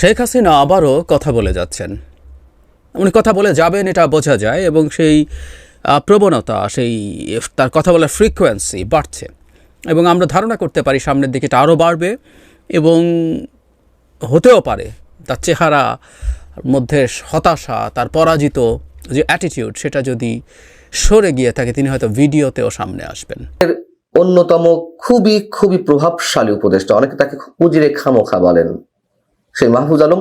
শেখ হাসিনা আবারও কথা বলে যাচ্ছেন। উনি কথা বলে যাবেন, এটা বোঝা যায় এবং সেই প্রবণতা, সেই, তার কথা বলার ফ্রিকোয়েন্সি বাড়ছে। এবং আমরা ধারণা করতে পারি সামনের দিকে এটা আরও বাড়বে এবং হতেও পারে তার চেহারা মধ্যে হতাশা, তার পরাজিত যে অ্যাটিটিউড সেটা যদি সরে গিয়ে থাকে, তিনি হয়তো ভিডিওতেও সামনে আসবেন। অন্যতম খুবই খুবই প্রভাবশালী উপদেষ্টা, অনেকে তাকে উজিরে খামোখা বলেন। সেই মাহফুজ আলম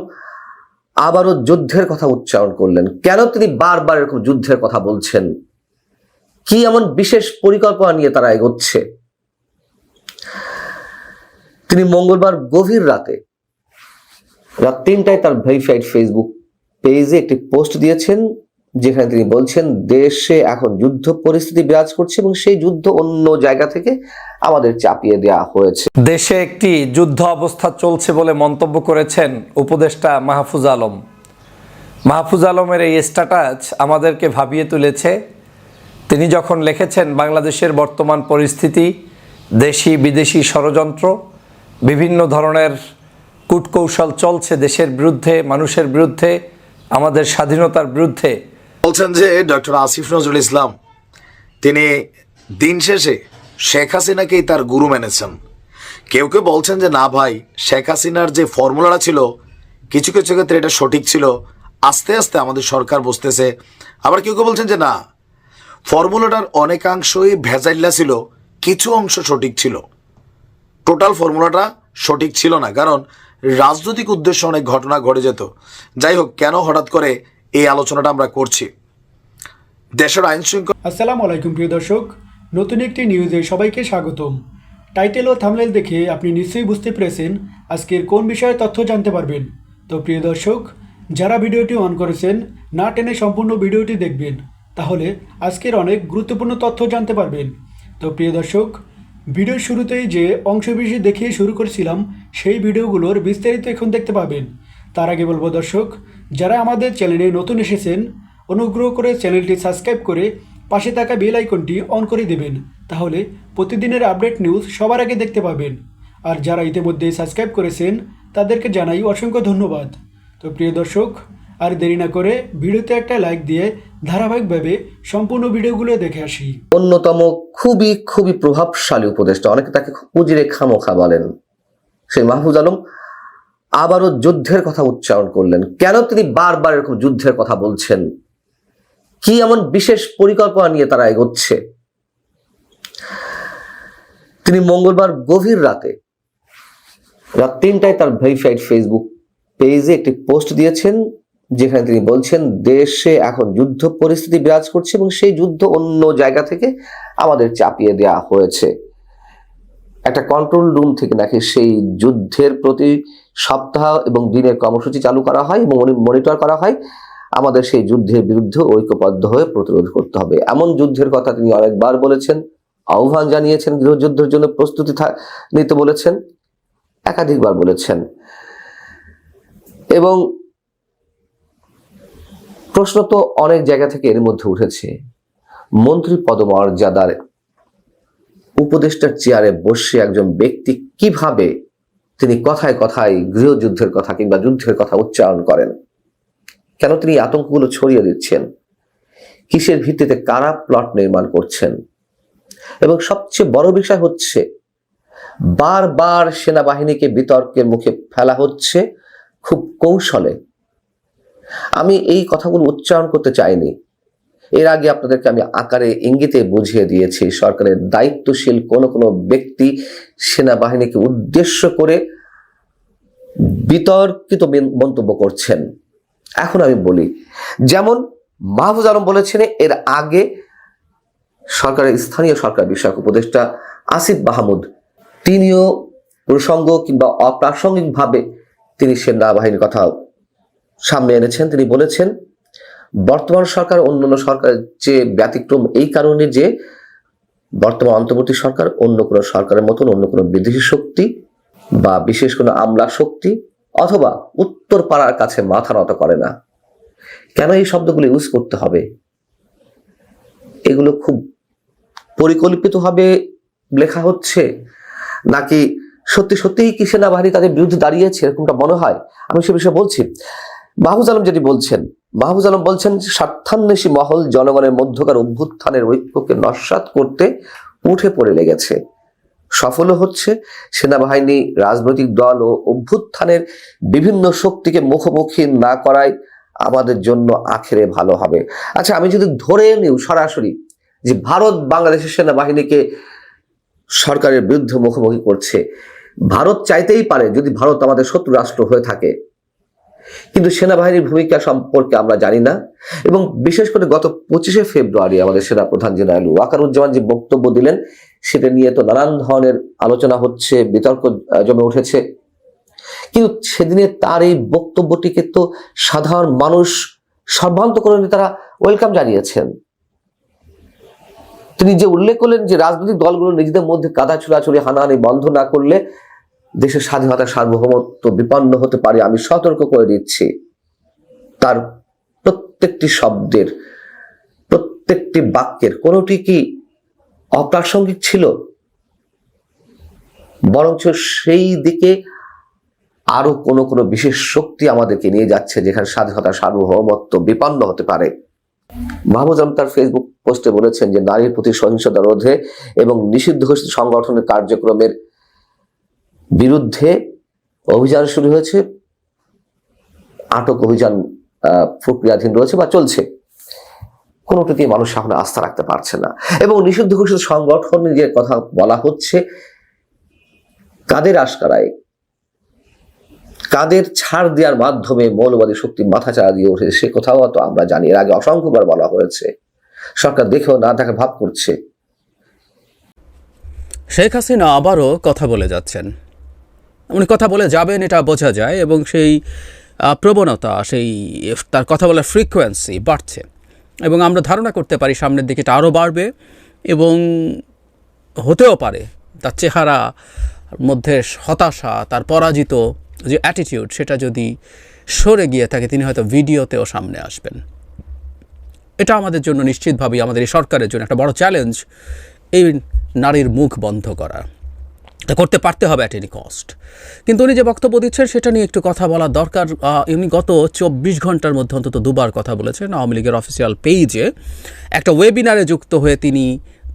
আবারও যুদ্ধের কথা উচ্চারণ করলেন। কেন তিনি বারবার এরকম যুদ্ধের কথা বলছেন? কি এমন বিশেষ পরিকল্পনা নিয়ে তারা এগোচ্ছে? তিনি মঙ্গলবার গভীর রাতে, রাত তিনটায় তার ভেরিফাইড ফেসবুক পেজে একটি পোস্ট দিয়েছেন যেখানে তিনি বলছেন, দেশে এখন যুদ্ধ পরিস্থিতি বিরাজ করছে এবং সেই যুদ্ধ অন্য জায়গা থেকে আমাদের চাপিয়ে দেওয়া হয়েছে। দেশে একটি যুদ্ধ অবস্থা চলছে বলে মন্তব্য করেছেন উপদেষ্টা মাহফুজ আলম। মাহফুজ আলমের এই স্ট্যাটাস আমাদেরকে ভাবিয়ে তুলেছে। তিনি যখন লিখেছেন, বাংলাদেশের বর্তমান পরিস্থিতি, দেশি বিদেশি ষড়যন্ত্র, বিভিন্ন ধরনের কূটকৌশল চলছে দেশের বিরুদ্ধে, মানুষের বিরুদ্ধে, আমাদের স্বাধীনতার বিরুদ্ধে। বলছেন যে ডক্টর আসিফ নজরুল ইসলাম, তিনি দিন শেষে শেখ হাসিনাকেই তার গুরু মেনেছেন। কেউ কেউ বলছেন যে, না ভাই, শেখ হাসিনার যে ফর্মুলাটা ছিল, কিছু কিছু ক্ষেত্রে এটা সঠিক ছিল, আস্তে আস্তে আমাদের সরকার বসতেছে আবার কেউ কেউ বলছেন যে, না, ফর্মুলাটার অনেকাংশই ভেজাইল্লা ছিল, কিছু অংশ সঠিক ছিল। টোটাল ফর্মুলাটা সঠিক ছিল না। কারণ রাজনৈতিক উদ্দেশ্যে অনেক ঘটনা ঘটে যেত। যাই হোক, কেন হঠাৎ করে এই আলোচনাটা আমরা করছি? দেশের আইন শৃঙ্খলা আসসালামু আলাইকুম, প্রিয় দর্শক। নতুন একটি নিউজে সবাইকে স্বাগতম। টাইটেল ও থামলেল দেখে আপনি নিশ্চয়ই বুঝতে পেরেছেন আজকের কোন বিষয়ে তথ্য জানতে পারবেন। তো প্রিয় দর্শক, যারা ভিডিওটি অন করেছেন, না টেনে সম্পূর্ণ ভিডিওটি দেখবেন, তাহলে আজকের অনেক গুরুত্বপূর্ণ তথ্য জানতে পারবেন। তো প্রিয় দর্শক, ভিডিওর শুরুতেই যে অংশবিশেষ দেখিয়ে শুরু করেছিলাম, সেই ভিডিওগুলোর বিস্তারিত এখন দেখতে পাবেন। তার আগে বলব দর্শক, যারা আমাদের চ্যানেলে নতুন এসেছেন অনুগ্রহ করে চ্যানেলটি সাবস্ক্রাইব করে পাশে থাকা বেল আইকনটি অন করে দেবেন, তাহলে প্রতিদিনের আপডেট নিউজ সবার আগে দেখতে পাবেন। আর যারা ইতিমধ্যে সাবস্ক্রাইব করেছেন, তাদেরকে জানাই অসংখ্য ধন্যবাদ। তো প্রিয় দর্শক, আর দেরি না করে ভিডিওতে একটা লাইক দিয়ে ধারাবাহিকভাবে সম্পূর্ণ ভিডিওগুলো দেখে আসি। অন্যতম খুবই খুবই প্রভাবশালী উপদেষ্টা, অনেকে তাকে উজিরে খামোখা বলেন, সেই মাহফুজ আলম আবারও যুদ্ধের কথা উচ্চারণ করলেন। কেন তিনি বারবার এরকম যুদ্ধের কথা বলছেন? কি এমন বিশেষ পরিকল্পনা নিয়ে তারা এগোচ্ছে? তিনি মঙ্গলবার গভীর রাতে, রাত তিনটায় তার ভেরিফাইড ফেসবুক পেজে একটি পোস্ট দিয়েছেন, যেখানে তিনি বলছেন, দেশে এখন যুদ্ধ পরিস্থিতি বিরাজ করছে এবং সেই যুদ্ধ অন্য জায়গা থেকে আমাদের চাপিয়ে দেওয়া হয়েছে। একটা কন্ট্রোল রুম থেকে নাকি সেই যুদ্ধের প্রতি সপ্তাহ এবং দিনের কর্মসূচি চালু করা হয় এবং মনিটর করা হয়। আমাদের সেই যুদ্ধের বিরুদ্ধে ঐক্যবদ্ধ হয়ে প্রতিরোধ করতে হবে। এমন যুদ্ধের কথা তিনি অনেকবার বলেছেন, আহ্বান জানিয়েছেন, গৃহযুদ্ধের জন্য প্রস্তুতি নিতে বলেছেন, একাধিকবার বলেছেন। এবং প্রশ্ন তো অনেক জায়গা থেকে এর মধ্যে উঠেছে। মন্ত্রী পদমর্যাদার উপদেষ্টার চেয়ারে বসে একজন ব্যক্তি কীভাবে তিনি কথায় কথায় গৃহযুদ্ধের কথা কিংবা যুদ্ধের কথা উচ্চারণ করেন? কেন তিনি আতঙ্কগুলো ছড়িয়ে দিচ্ছেন? কিসের ভিত্তিতে কারা প্লট নির্মাণ করছেন? এবং সবচেয়ে বড় বিষয় হচ্ছে, বারবার সেনাবাহিনীকে বিতর্কের মুখে ফেলা হচ্ছে খুব কৌশলে। আমি এই কথাগুলো উচ্চারণ করতে চাইনি। এর আগে আপনাদেরকে আমি আকারে ইঙ্গিতে বুঝিয়ে দিয়েছি, সরকারের দায়িত্বশীল কোন কোন ব্যক্তি সেনাবাহিনীকে উদ্দেশ্য করে বিতর্কিত মন্তব্য করছেন। এখন আমি বলি, যেমন মাহফুজ আলম বলেছেন, এর আগে সরকারের, স্থানীয় সরকার বিষয়ক উপদেষ্টা আসিফ মাহমুদ, তিনিও প্রসঙ্গ কিংবা অপ্রাসঙ্গিকভাবে তিনি সেনাবাহিনীর কথা সামনে এনেছেন। তিনি বলেছেন, বর্তমান সরকার, অন্যান্য সরকারের যে ব্যতিক্রম এই কারণে যে বর্তমান অন্তর্বর্তী সরকার অন্য কোনো সরকারের মতন, অন্য কোনো বিদেশি শক্তি বা বিশেষ কোনো আমলা শক্তি অথবা উত্তর পাড়ার কাছে মাথা নত করে না। কেন এই শব্দগুলো ইউজ করতে হবে? এগুলো খুব পরিকল্পিতভাবে লেখা হচ্ছে? নাকি সত্যি সত্যিই কি সেনাবাহিনী তাদের বিরুদ্ধে দাঁড়িয়েছে? এরকমটা মনে হয়? আমি সে বিষয়ে বলছি। মাহফুজ আলম যেটি বলছেন, মাহফুজ আলম বলছেন, স্বার্থান্বেষী মহল জনগণের মধ্যকার অভ্যুত্থানের ঐক্যকে নস্বাত করতে উঠে পড়ে লেগেছে। সফলও হচ্ছে, সেনাবাহিনী, রাজনৈতিক দল ও অভ্যুত্থানের বিভিন্ন শক্তিকে মুখোমুখি না করায় আমাদের জন্য আখেরে ভালো হবে। আচ্ছা আমি যদি ধরে নিউ সরাসরি যে ভারত বাংলাদেশের সেনাবাহিনীকে সরকারের বিরুদ্ধে মুখোমুখি করছে, ভারত চাইতেই পারে যদি ভারত আমাদের শত্রু রাষ্ট্র হয়ে থাকে কিন্তু সেনাবাহিনীর ভূমিকা সম্পর্কে আমরা জানি না। এবং বিশেষ করে গত পঁচিশে ফেব্রুয়ারি আমাদের সেনা প্রধান জেনারেল ওয়াকারুজ্জামান যে বক্তব্য দিলেন, সেটা নিয়ে তো নানান ধরনের আলোচনা হচ্ছে, বিতর্ক জমে উঠেছে। কিন্তু সেদিনে তার এই বক্তব্যটিকে তো সাধারণ মানুষ সর্বান্তকরণে তারা ওয়েলকাম জানিয়েছেন। তিনি যে উল্লেখ করলেন যে রাজনৈতিক দলগুলো নিজেদের মধ্যে কাদা চুরাচুরি হানাহানি বন্ধ না করলে দেশের স্বাধীনতা, সার্বভৌমত্ব বিপন্ন হতে পারে, আমি সতর্ক করে দিচ্ছি। তার প্রত্যেকটি শব্দের, প্রত্যেকটি বাক্যের কোনোটি কি অপ্রাসঙ্গিক ছিল? বরঞ্চ সেই দিকে আরও কোনো কোনো বিশেষ শক্তি আমাদেরকে নিয়ে যাচ্ছে, যেখানে স্বাধীনতা, সার্বভৌমত্ব বিপন্ন হতে পারে। মাহমুদ আলম তার ফেসবুক পোস্টে বলেছেন যে, নারীর প্রতি সহিংসতা রোধে এবং নিষিদ্ধ সংগঠনের কার্যক্রমের বিরুদ্ধে অভিযান শুরু হয়েছে। আটক অভিযান প্রক্রিয়াধীন রয়েছে বা চলছে। কোনোটিতে মানুষ এখন আস্থা রাখতে পারছে না। এবং নিষিদ্ধ ঘোষিত সংগঠনের যে কথা বলা হচ্ছে, কাদের আশকারায়? কাদের ছাড় দেওয়ার মাধ্যমে মৌলবাদী শক্তি মাথাচাড়া দিয়ে উঠেছে, সে কথাও তো আমরা জানি। এর আগে অসংখ্যবার বলা হয়েছে। সরকার দেখেও না দেখার ভাব করছে। শেখ হাসিনা আবারও কথা বলে যাচ্ছেন। উনি কথা বলে যাবেন, এটা বোঝা যায় এবং সেই প্রবণতা, সেই, তার কথা বলার ফ্রিকোয়েন্সি বাড়ছে। এবং আমরা ধারণা করতে পারি সামনের দিকে এটা আরও বাড়বে এবং হতেও পারে তার চেহারা মধ্যে হতাশা, তার পরাজিত যে অ্যাটিটিউড সেটা যদি সরে গিয়ে থাকে, তিনি হয়তো ভিডিওতেও সামনে আসবেন। এটা আমাদের জন্য নিশ্চিতভাবেই আমাদের এই সরকারের জন্য একটা বড় চ্যালেঞ্জ এই নারীর মুখ বন্ধ করা। করতে পারতে হবে অ্যাট এনি কস্ট কিন্তু উনি যে বক্তব্য দিচ্ছেন, সেটা নিয়ে একটু কথা বলা দরকার। উনি গত চব্বিশ ঘণ্টার মধ্যে অন্তত দুবার কথা বলেছেন আওয়ামী লীগের অফিসিয়াল পেজে একটা ওয়েবিনারে যুক্ত হয়ে তিনি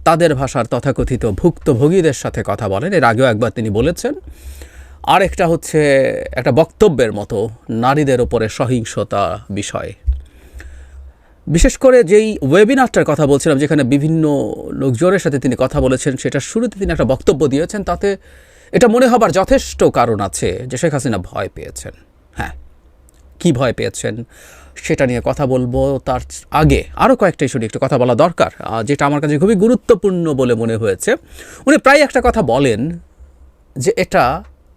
তাদের ভাষার তথাকথিত ভুক্তভোগীদের সাথে কথা বলেন। এর আগেও একবার তিনি বলেছেন, আরেকটা হচ্ছে একটা বক্তব্যের মতো নারীদের ওপরে সহিংসতা বিষয়। বিশেষ করে যেই ওয়েবিনারটার কথা বলছিলাম, যেখানে বিভিন্ন লোকজনের সাথে তিনি কথা বলেছেন সেটা শুরুতে তিনি একটা বক্তব্য দিয়েছেন, তাতে এটা মনে হবার যথেষ্ট কারণ আছে যে শেখ হাসিনা ভয় পেয়েছেন। হ্যাঁ কি ভয় পেয়েছেন সেটা নিয়ে কথা বলব তার আগে। আরও কয়েকটা ইস্যু নিয়ে একটু কথা বলা দরকার যেটা আমার কাছে খুবই গুরুত্বপূর্ণ বলে মনে হয়েছে। উনি প্রায় একটা কথা বলেন যে এটা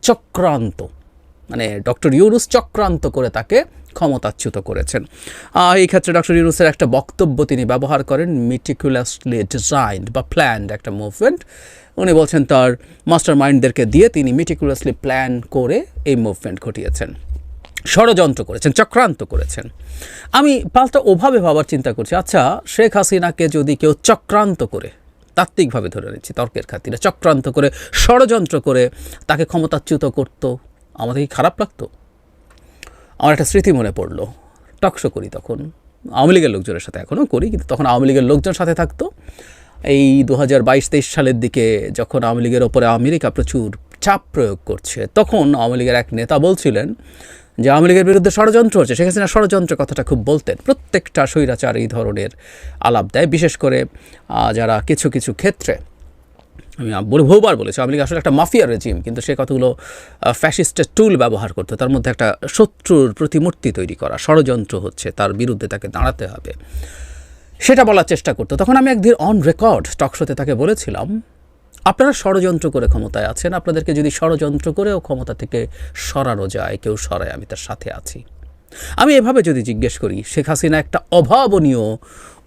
চক্রান্ত মানে ডক্টর ইউনুস চক্রান্ত করে তাকে ক্ষমতাচ্যুত করেছেন। এই ক্ষেত্রে ডক্টর ইউনুসের একটা বক্তব্য তিনি ব্যবহার করেন মিটিকুলাসলি ডিজাইনড বা প্ল্যান্ড একটা মুভমেন্ট উনি বলছেন তার মাস্টার মাইন্ডদেরকে দিয়ে তিনি মিটিকুলাসলি প্ল্যান করে এই মুভমেন্ট ঘটিয়েছেন। ষড়যন্ত্র করেছেন, চক্রান্ত করেছেন। আমি পাল্টা ওভাবে ভাবার চিন্তা করছি আচ্ছা শেখ হাসিনাকে যদি কেউ চক্রান্ত করে, তাত্ত্বিকভাবে ধরে নিচ্ছি, তর্কের খাতিরে চক্রান্ত করে, ষড়যন্ত্র করে তাকে ক্ষমতাচ্যুত করতো, আমাদের কি খারাপ লাগতো? আমার একটা স্মৃতি মনে পড়ল। টকশো করি তখন। আওয়ামী লীগের লোকজনের সাথে এখনও করি, কিন্তু তখন আওয়ামী লীগের লোকজন সাথে থাকতো। এই দু হাজার বাইশ তেইশ সালের দিকে যখন আওয়ামী লীগের ওপরে আমেরিকা প্রচুর চাপ প্রয়োগ করছে, তখন আওয়ামী লীগের এক নেতা বলছিলেন যে আওয়ামী লীগের বিরুদ্ধে ষড়যন্ত্র হচ্ছে। শেখ হাসিনা ষড়যন্ত্র কথাটা খুব বলতেন। প্রত্যেকটা স্বৈরাচার এই ধরনের আলাপ দেয়। বিশেষ করে যারা কিছু কিছু ক্ষেত্রে আমি বলে বহুবার বলেছি, আওয়ামী লীগ আসলে একটা মাফিয়া রেজিম কিন্তু সে কতগুলো ফ্যাসিস্টের টুল ব্যবহার করতো, তার মধ্যে একটা শত্রুর প্রতিমূর্তি তৈরি করা, ষড়যন্ত্র হচ্ছে, তার বিরুদ্ধে তাকে দাঁড়াতে হবে। সেটা বলার চেষ্টা করতো। তখন আমি একদিন অন রেকর্ড টকশোতে তাকে বলেছিলাম, আপনারা ষড়যন্ত্র করে ক্ষমতায় আছেন, আপনাদেরকে যদি ষড়যন্ত্র করেও ক্ষমতা থেকে সরানো যায়, কেউ সরায়, আমি তার সাথে আছি। আমি এভাবে যদি জিজ্ঞেস করি, শেখ হাসিনা একটা অভাবনীয়,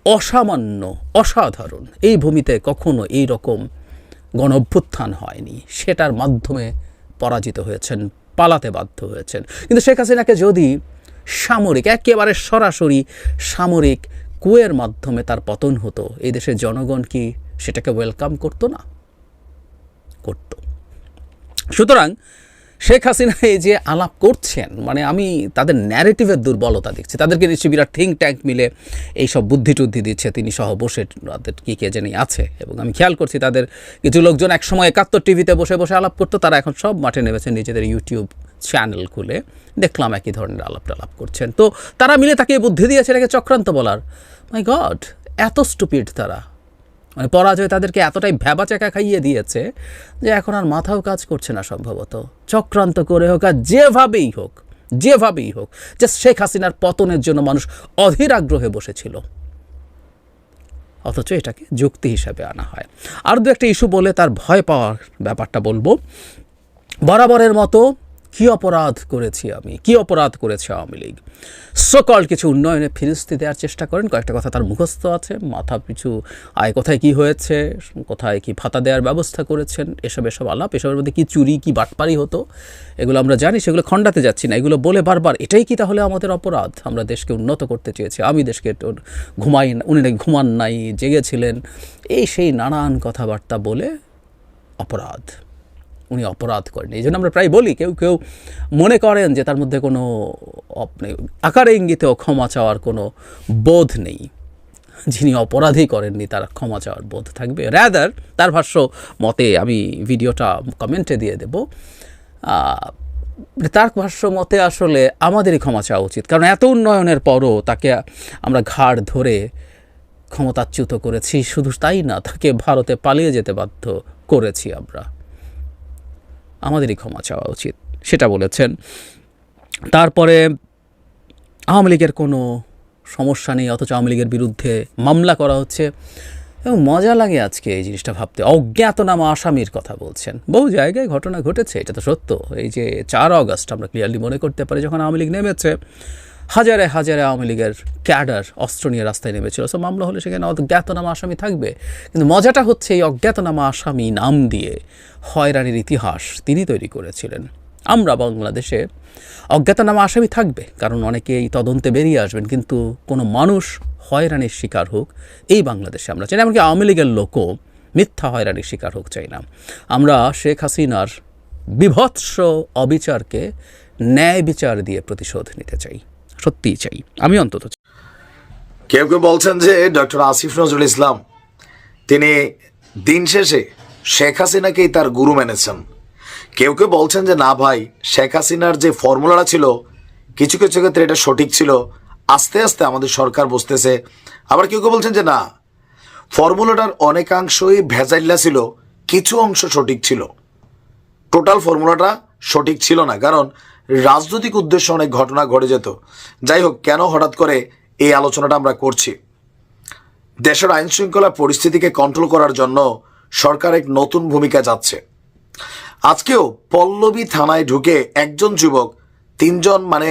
অসামান্য, অসাধারণ, এই ভূমিতে কখনো এই রকম গণ অভ্যুত্থান হয়নি। সেটার মাধ্যমে পরাজিত হয়েছেন, পালাতে বাধ্য হয়েছেন। কিন্তু শেখ হাসিনাকে যদি সামরিক, একেবারে সরাসরি সামরিক কুয়ের মাধ্যমে তার পতন হতো, এই দেশের জনগণ কি সেটাকে ওয়েলকাম করতো না? করত। সুতরাং শেখ হাসিনা এই যে আলাপ করছেন মানে আমি তাদের ন্যারেটিভের দুর্বলতা দেখছি। তাদেরকে নিশ্চয়ই বিরাট থিঙ্ক ট্যাঙ্ক মিলে এইসব বুদ্ধি টুদ্ধি দিচ্ছে, তিনি সহ বসে তাদের কী কে জানি আছে। এবং আমি খেয়াল করছি তাদের কিছু লোকজন একসময় একাত্তর টিভিতে বসে বসে আলাপ করতো, তারা এখন সব মাঠে নেমেছে নিজেদের ইউটিউব চ্যানেল খুলে। দেখলাম একই ধরনের আলাপ টালাপ করছেন। তো তারা মিলে তাকে বুদ্ধি দিয়েছে, এটাকে চক্রান্ত বলার। মাই গড এত স্টুপিড তারা। পরাজয় তাদেরকে এতটাই ভ্যাবা চাকা খাইয়ে দিয়েছে যে এখন আর মাথাও কাজ করছে না সম্ভবত। চক্রান্ত করে হোক আর যেভাবেই হোক যেভাবেই হোক যে শেখ হাসিনার পতনের জন্য মানুষ অধীর আগ্রহে বসেছিল। অথচ এটাকে যুক্তি হিসাবে আনা হয়। আর দু একটা ইস্যু বলে তার ভয় পাওয়ার ব্যাপারটা বলব। বরাবরের মতো কি অপরাধ করেছি আমি? কি অপরাধ করেছে আওয়ামী লীগ? সকল কিছু উন্নয়নে ফিরিস্তি দেওয়ার চেষ্টা করেন। কয়েকটা কথা তার মুখস্থ আছে। মাথা পিছু, আয় কোথায় কি হয়েছে? কোথায় কি ভাতা দেওয়ার ব্যবস্থা করেছেন? এসব এসব আলাপ, এসবের মধ্যে কি চুরি, কি বাটপারি হতো? এগুলো আমরা জানি, সেগুলো খণ্ডাতে যাচ্ছি না। এগুলো বলে বারবার, এটাই কি তাহলে আমাদের অপরাধ? আমরা দেশকে উন্নত করতে চেয়েছি। আমি দেশকে ঘুমাই উনি নাকি ঘুমান নাই, জেগেছিলেন। এই সেই নানান কথাবার্তা বলে অপরাধ। উনি অপরাধ করেন। এই জন্য আমরা প্রায় বলি, কেউ কেউ মনে করেন যে তার মধ্যে কোনো আপনি আকারে ইঙ্গিতেও ক্ষমা চাওয়ার কোনো বোধ নেই। যিনি অপরাধী করেননি, তার ক্ষমা চাওয়ার বোধ থাকবে। র্যাদার তার ভাষ্য মতে আমি ভিডিওটা কমেন্টে দিয়ে দেব তার ভাষ্য মতে আসলে আমাদেরই ক্ষমা চাওয়া উচিত। কারণ এত উন্নয়নের পরও তাকে আমরা ঘাড় ধরে ক্ষমতাচ্যুত করেছি, শুধু তাই না, তাকে ভারতে পালিয়ে যেতে বাধ্য করেছি আমরা। আমাদেরই ক্ষমা চাওয়া উচিত, সেটা বলেছেন। তারপরে আওয়ামী লীগের কোনো সমস্যা নেই, অথচ আওয়ামী লীগের বিরুদ্ধে মামলা করা হচ্ছে। এবং মজা লাগে আজকে এই জিনিসটা ভাবতে। অজ্ঞাতনামা আসামির কথা বলছেন। বহু জায়গায় ঘটনা ঘটেছে, এটা তো সত্য। এই যে চার অগস্ট আমরা ক্লিয়ারলি মনে করতে পারি, যখন আওয়ামী লীগ নেমেছে হাজারে হাজারে আওয়ামী লীগের ক্যাডার অস্ত্র নিয়ে রাস্তায় নেমেছিল। সো মামলা হলে সেখানে অজ্ঞাতনামা আসামি থাকবে। কিন্তু মজাটা হচ্ছে এই অজ্ঞাতনামা আসামি নাম দিয়ে হয়রানির ইতিহাস তিনি তৈরি করেছিলেন। আমরা বাংলাদেশে অজ্ঞাতনামা আসামি থাকবে, কারণ অনেকে এই তদন্তে বেরিয়ে আসবেন, কিন্তু কোনো মানুষ হয়রানির শিকার হোক এই বাংলাদেশে আমরা চাই না, এমনকি আওয়ামী লীগের লোকও মিথ্যা হয়রানির শিকার হোক চাই না। আমরা শেখ হাসিনার বিভৎস অবিচারকে ন্যায় বিচার দিয়ে প্রতিশোধ নিতে চাই। সত্যিই চাই। আমি অন্তত কেউ কেউ বলছেন যে ডক্টর আসিফ নজরুল ইসলাম, তিনি দিন শেষে শেখ হাসিনাকেই তার গুরু মেনেছেন। কেউ কেউ বলছেন যে, না ভাই, শেখ হাসিনার যে ফর্মুলাটা ছিল, কিছু কিছু ক্ষেত্রে এটা সঠিক ছিল, আস্তে আস্তে আমাদের সরকার বসতেছে আবার কেউ কেউ বলছেন যে, না, ফর্মুলাটার অনেকাংশই ভেজাইল্লা ছিল, কিছু অংশ সঠিক ছিল। টোটাল ফর্মুলাটা সঠিক ছিল না। কারণ রাজনৈতিক উদ্দেশ্যে অনেক ঘটনা ঘটে যেত। যাই হোক, কেন হঠাৎ করে এই আলোচনাটা আমরা করছি? দেশের আইন শৃঙ্খলা পরিস্থিতিকে কন্ট্রোল করার জন্য সরকার এক নতুন ভূমিকা যাচ্ছে। আজকেও পল্লবী থানায় ঢুকে একজন যুবক, তিনজন মানে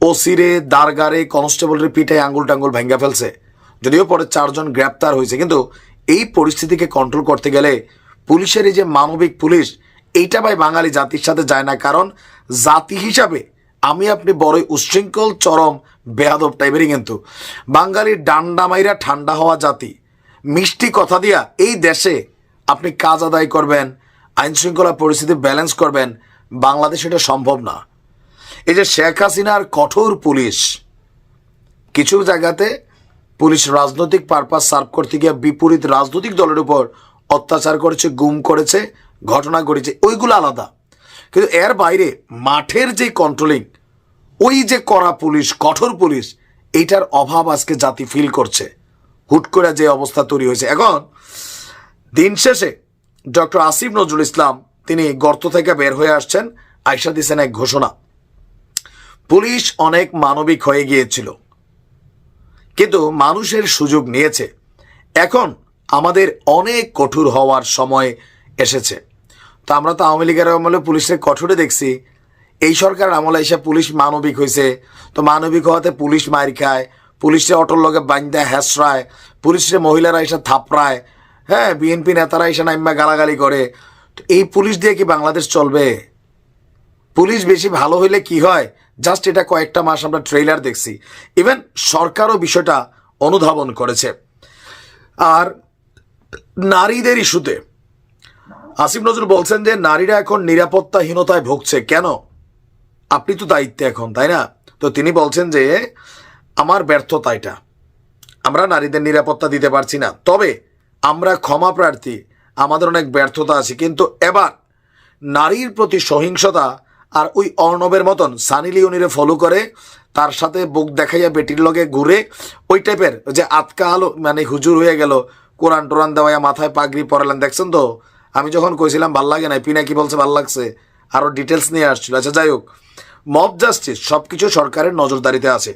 ওসিরে, দারগারে, কনস্টেবলের পিঠে আঙ্গুল টাঙ্গুল ভেঙ্গা ফেলছে। যদিও পরে চারজন গ্রেপ্তার হয়েছে, কিন্তু এই পরিস্থিতিকে কন্ট্রোল করতে গেলে পুলিশের এই যে মানবিক পুলিশ এইটা ভাই বাঙালি জাতির সাথে যায় না, কারণ জাতি হিসাবে আমি আপনি বড়ই উচ্ছৃঙ্খল চরম বেহাদব টাইপেরই কিন্তু। বাঙালির ডান্ডা মাইরা ঠান্ডা হওয়া জাতি, মিষ্টি কথা দিয়া এই দেশে আপনি কাজ আদায় করবেন, আইনশৃঙ্খলা পরিস্থিতি ব্যালেন্স করবেন, বাংলাদেশে এটা সম্ভব না। এই যে শেখ হাসিনার কঠোর পুলিশ, কিছু জায়গাতে পুলিশ রাজনৈতিক পারপাস সার্ভ করতে গিয়ে বিপরীত রাজনৈতিক দলের উপর অত্যাচার করেছে, গুম করেছে ঘটনা ঘটেছে, ওইগুলো আলাদা। কিন্তু এর বাইরে মাঠের যে কন্ট্রোলিং ওই যে কড়া পুলিশ, কঠোর পুলিশ, এইটার অভাব আজকে জাতি ফিল করছে। হুট করে যে অবস্থা তৈরি হয়েছে। এখন, দিন শেষে ডক্টর আসিফ নজরুল ইসলাম, তিনি গর্ত থেকে বের হয়ে আসছেন আয়সা দিয়েছেন এক ঘোষণা। পুলিশ অনেক মানবিক হয়ে গিয়েছিল, কিন্তু মানুষের সুযোগ নিয়েছে। এখন আমাদের অনেক কঠোর হওয়ার সময় এসেছে। তো আমরা তো আওয়ামী লীগের আমলে পুলিশের কঠোরে দেখছি। এই সরকার আমলে এসে পুলিশ মানবিক হয়েছে। তো মানবিক হওয়াতে পুলিশ মার খায়, পুলিশে অটোর লগে বান্ধা হ্যাসরায় পুলিশে মহিলারা এসে থাপড়ায় হ্যাঁ বিএনপি নেতারা এসে নাইম্বা গালাগালি করে। তো এই পুলিশ দিয়ে কি বাংলাদেশ চলবে? পুলিশ বেশি ভালো হইলে কি হয়? জাস্ট এটা কয়েকটা মাস আমরা ট্রেলার দেখছি। ইভেন সরকারও বিষয়টা অনুধাবন করেছে। আর নারীদের ইস্যুতে আসিফ নজরুল বলছেন যে নারীরা এখন নিরাপত্তাহীনতায় ভুগছে। কেন? আপনি তো দায়িত্বে এখন, তাই না? তো তিনি বলছেন যে আমার ব্যর্থতা এটা। আমরা নারীদের নিরাপত্তা দিতে পারছি না। তবে আমরা ক্ষমা প্রার্থী, আমাদের অনেক ব্যর্থতা আছে। কিন্তু এবার নারীর প্রতি সহিংসতা আর ওই অর্ণবের মতন সানি লিওনিরে ফলো করে, তার সাথে বুক দেখাইয়া বেটির লগে ঘুরে, ওই টাইপের যে আতকা আলো মানে হুজুর হয়ে গেল, কোরআন টোরান দেওয়া মাথায় পাগড়ি পরালেন। দেখছেন তো? আমি যখন কইছিলাম, ভালো লাগে না পিনা কি বলছে, ভালো লাগছে? আরও ডিটেলস নিয়ে আসছিল। আচ্ছা যাই হোক। মব জাস্টিস সব কিছু সরকারের নজরদারিতে আছে।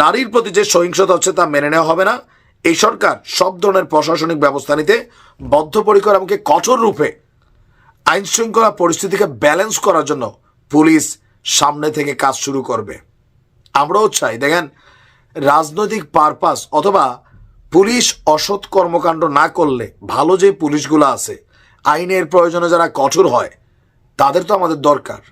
নারীর প্রতি যে সহিংসতা হচ্ছে তা মেনে নেওয়া হবে না। এই সরকার সব ধরনের প্রশাসনিক ব্যবস্থা নিতে বদ্ধপরিকর এমনকি কঠোর রূপে আইন শৃঙ্খলা পরিস্থিতিকে ব্যালেন্স করার জন্য পুলিশ সামনে থেকে কাজ শুরু করবে। আমরাও চাই, দেখেন, রাজনৈতিক পারপাস অথবা পুলিশ অসৎ কর্মকাণ্ড না করলে ভালো যে পুলিশগুলো আছে আইনের প্রয়োজনে যারা কঠোর হয়, তাদের তো আমাদের দরকার।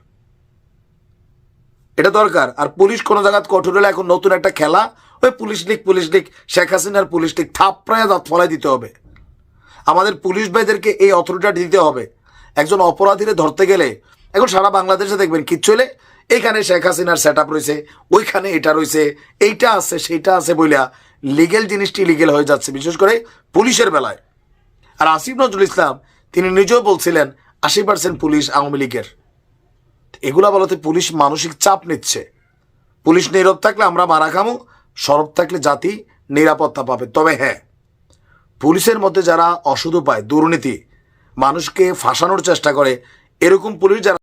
এটা দরকার। আর পুলিশ কোনো জায়গায় কঠোর হলে এখন নতুন একটা খেলা, ওই police league police league, Sheikh হাসিনার পুলিশ লীগ থাপড়ায় দাঁত ফলাই দিতে হবে। আমাদের পুলিশ ভাইদেরকে এই অথরিটিটা দিতে হবে। একজন অপরাধীরে ধরতে গেলে, এখন সারা বাংলাদেশে দেখবেন কিচ্ছু হলে এইখানে শেখ হাসিনার সেট আপ রয়েছে, ওইখানে এটা রয়েছে, এইটা আছে, সেইটা আছে বইলা লিগেল জিনিসটি লিগেল হয়ে যাচ্ছে, বিশেষ করে পুলিশের বেলায়। আর আসিফ নজরুল ইসলাম তিনি নিজেও বলছিলেন, আশি পার্সেন্ট পুলিশ আওয়ামী লীগের। এগুলা বলতে পুলিশ মানসিক চাপ নিচ্ছে। পুলিশ নীরব থাকলে আমরা মারা খামো, সরব থাকলে জাতি নিরাপত্তা পাবে। তবে হ্যাঁ পুলিশের মধ্যে যারা অসুধ পায়, দুর্নীতি, মানুষকে ফাঁসানোর চেষ্টা করে, এরকম পুলিশ যারা